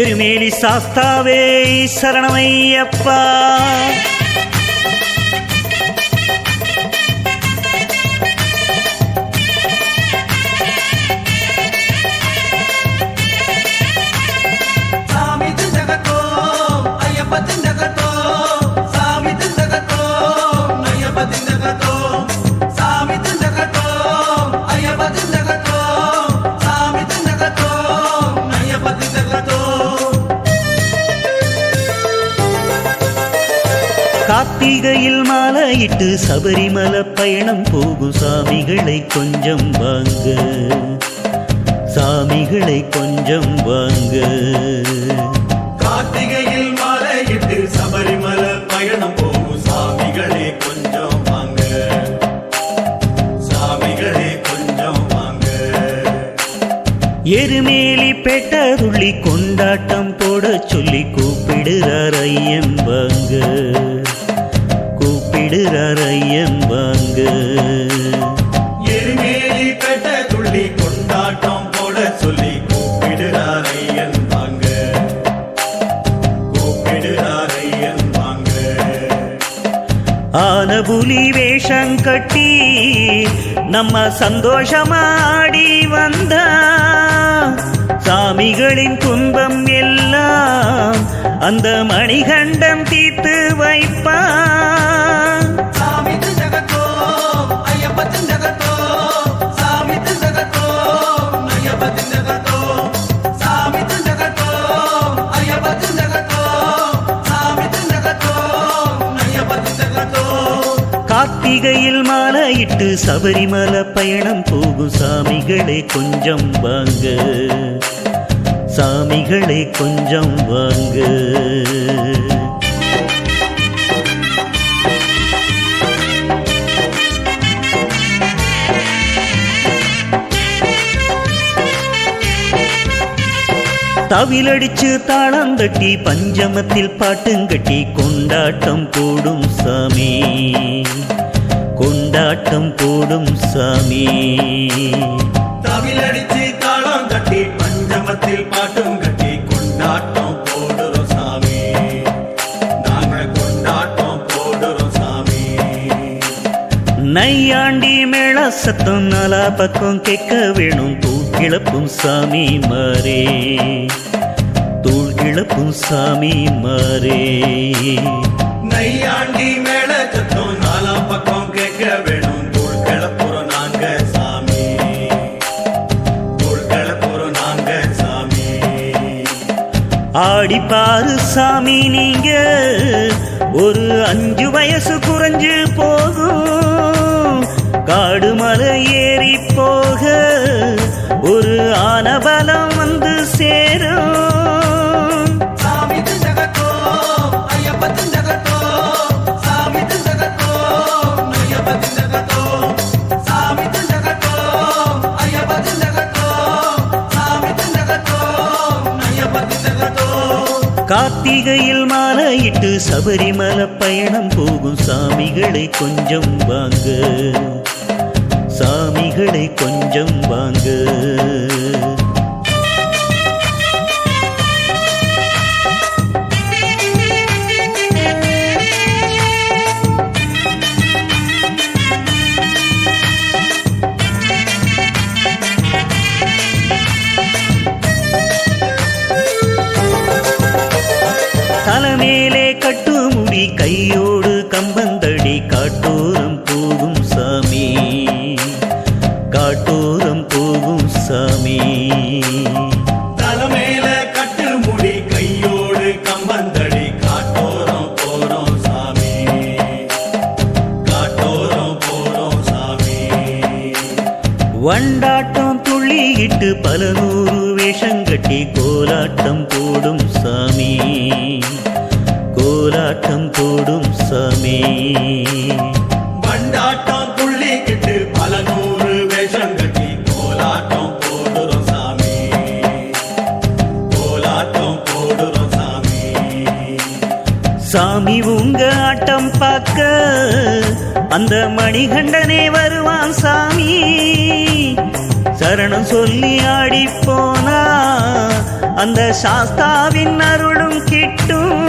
எருமேலி சாஸ்தாவே சரணமையப்பா. கார்த்திகையில் மாலையிட்டு சபரிமல பயணம் போகும் சாமிகளை கொஞ்சம் வாங்க. சாமிகளை கொஞ்சம் வாங்க. கார்த்திகையில் மாலையிட்டு சபரிமல பயணம் போகும் சாமிகளே கொஞ்சம் வாங்க. சாமிகளே கொஞ்சம் வாங்க. எருமேலி பெட்டதுள்ளி கொண்டாட்டம் போட சொல்லி கூப்பிடுறார் ஐயன் வாங்க. ஆனபுலி வேஷம் கட்டி நம்ம சந்தோஷமாடி வந்த. சாமிகளின் துன்பம் எல்லாம் அந்த மணிகண்டம் தீர்த்து வைப்பான் மாலையிட்டு சபரிமல பயணம் போகும் சாமிகளே கொஞ்சம் வாங்க. சாமிகளே கொஞ்சம் வாங்க. தவிலடிச்சு தாளந்தட்டி பஞ்சமத்தில் பாட்டுங்கட்டி கொண்டாட்டம் போடும் சாமி. கொண்டாட்டம் போடும் சாமி. தவிலடிச்சு தாளம் தட்டி பஞ்சமத்தில் பாட்டும் கட்டி கொண்டாட்டம் போடுறோம் சாமி. நாங்க கொண்டாட்டம் போடுறோம் சாமி. நையாண்டி மேள சத்தம் நாலா பக்கம் கேட்க வேணும். தூள் கிளப்பும் சாமி மாறே. தூள் கிளப்பும் சாமி மாறே. ஆடிப்பாரு நாங்க சாமி. நாங்க சாமி. ஆடி சாமி நீங்க. ஒரு அஞ்சு வயசு குறைஞ்சு போகும். காடு மலை ஏறி போக. ஒரு ஆனபலம் கார்த்திகையில் மாலையிட்டு சபரிமல பயணம் போகும் சாமிகளை கொஞ்சம் வாங்க. சாமிகளை கொஞ்சம் வாங்க. கட்டுமுடி கையோடு கம்பந்தடி காட்டோரம் போகும் சாமி. காட்டோரம் போகும் சாமி. தலைமையில கட்டு முடி கையோடு கம்பந்தடி காட்டோரம் போறோம் சாமி. காட்டோரம் போறோம் சாமி. வண்டாட்டம் துள்ளியிட்டு பல நூறு வேஷம் கட்டி கோலாட்டம் போடும் சாமி. கோலாட்டம் போடும் சாமி. பண்டாட்டம் துள்ளிக்கிட்டு பல நூறு வேஷம் கட்டி கோலாட்டம் போடுறோம் சாமி. கோலாட்டம் போடுறோம் சாமி. சாமி உங்க ஆட்டம் பார்க்க அந்த மணிகண்டனே வருவான் சாமி. சரணம் சொல்லி ஆடி போனா அந்த சாஸ்தாவின் அருளும் கிட்டும்